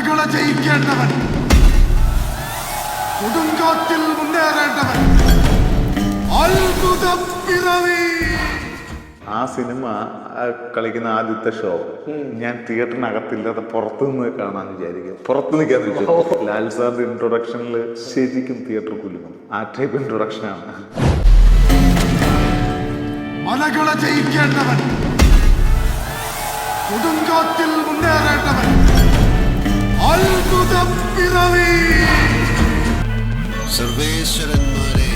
മലകളെ ജയിക്കേണ്ടവൻ. കൊടുങ്കാറ്റിൽ മുന്നേറേണ്ടവൻ. അത്ഭുതം പിറവി. ആ സിനിമ കളിക്കുന്ന ആദ്യത്തെ ഷോ ഞാൻ തിയേറ്ററിനകത്തില്ലാതെ പുറത്തു നിന്ന് കാണാൻ വിചാരിക്കുക പുറത്ത് നിൽക്കാൻ ലാൽ സാറിന്റെ ഇൻട്രൊഡക്ഷനിൽ ശരിക്കും തിയേറ്റർ കുലുങ്ങും. ആ ടൈപ്പ് ഇൻട്രൊഡക്ഷനാണ് മലകളെ ജയിക്കേണ്ടവൻ. കൊടുങ്കാറ്റിൽ മുന്നേറേണ്ടവൻ. അത്ഭുത പിറവി. സർവേശ്വരന്മാരെ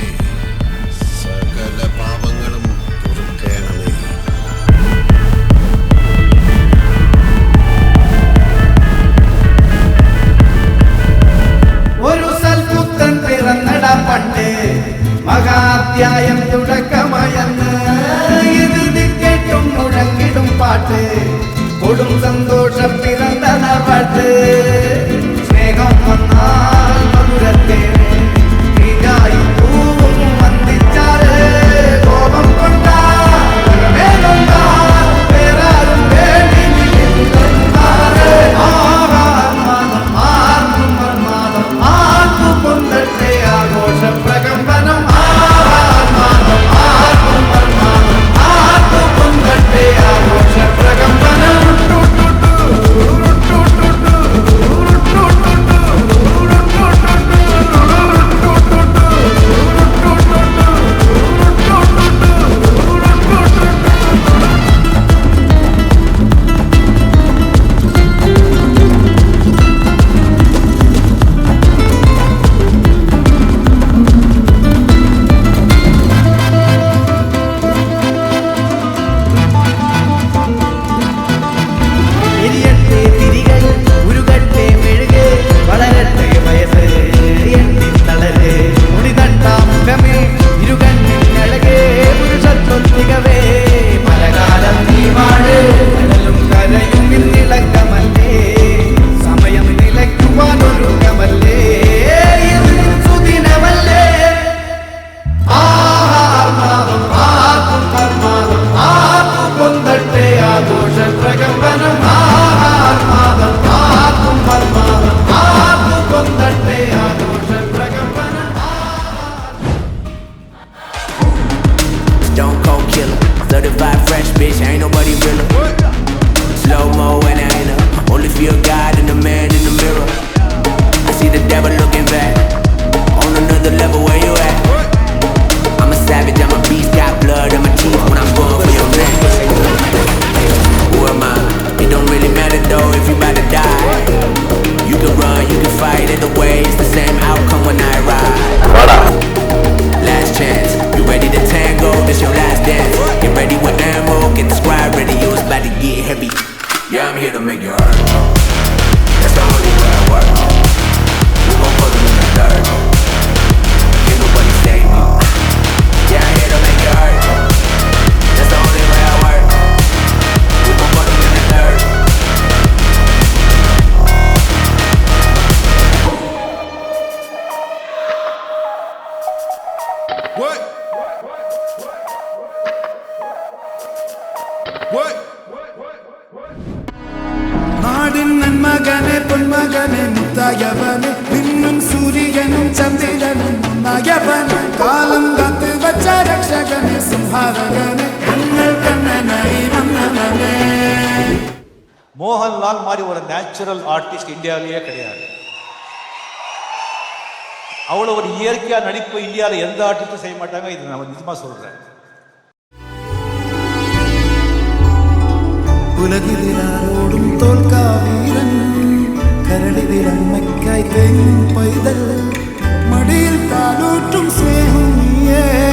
സകല പാപങ്ങളും പൊറുക്കേണമേ. ഒരു സൽപുത്രൻ പിറന്നട പണ്ട് മഹാധ്യായം തുടക്കമയന്ന് ഇത് കേട്ടും മുഴങ്ങിടും പാട്ട്. கொடும் சந்தோஷம் பிறந்தன பட்டு ஸ்நேகம் வந்தால் மதுரத்தேன் 35 fresh bitch, ain't nobody realer. Slow mo and I ain't a only feel God and the man in the mirror. I see the devil looking back Yeah, I'm here to make you hurt. That's the only way I work. We gon' put them in the dirt. Can't nobody save me. Yeah, I'm here to make you hurt. That's the only way I work. We gon' put them in the dirt. What? what? what? what? மகனே பொன்மகனே முத்தாயவனே. இன்னும் சூரியனும் சந்திரனும் முன்னாயவனே காலம் காத்து வச்ச ரக்ஷகனே சும்ஹாரகனே. மோகன்லால் மாதிரி ஒரு natural artist இந்தியாவிலேயே கிடையாது. அவ்வளோ ஒரு இயற்கையாக நடிப்பு இந்தியாவில் எந்த ஆர்டிஸ்ட்டும் செய்ய மாட்டாங்க இது நான் நிஜமாக சொல்கிறேன் உலகில் யாரோ തോൽക്കാവീരൻ കരളിവിലമ്മയ്ക്കായി തേങ്ങും പൈതൽ മടിയിൽ താലൂറ്റും സ്നേഹം നീയേ മറഞ്ഞോ താരാട്ടാരല്ലേ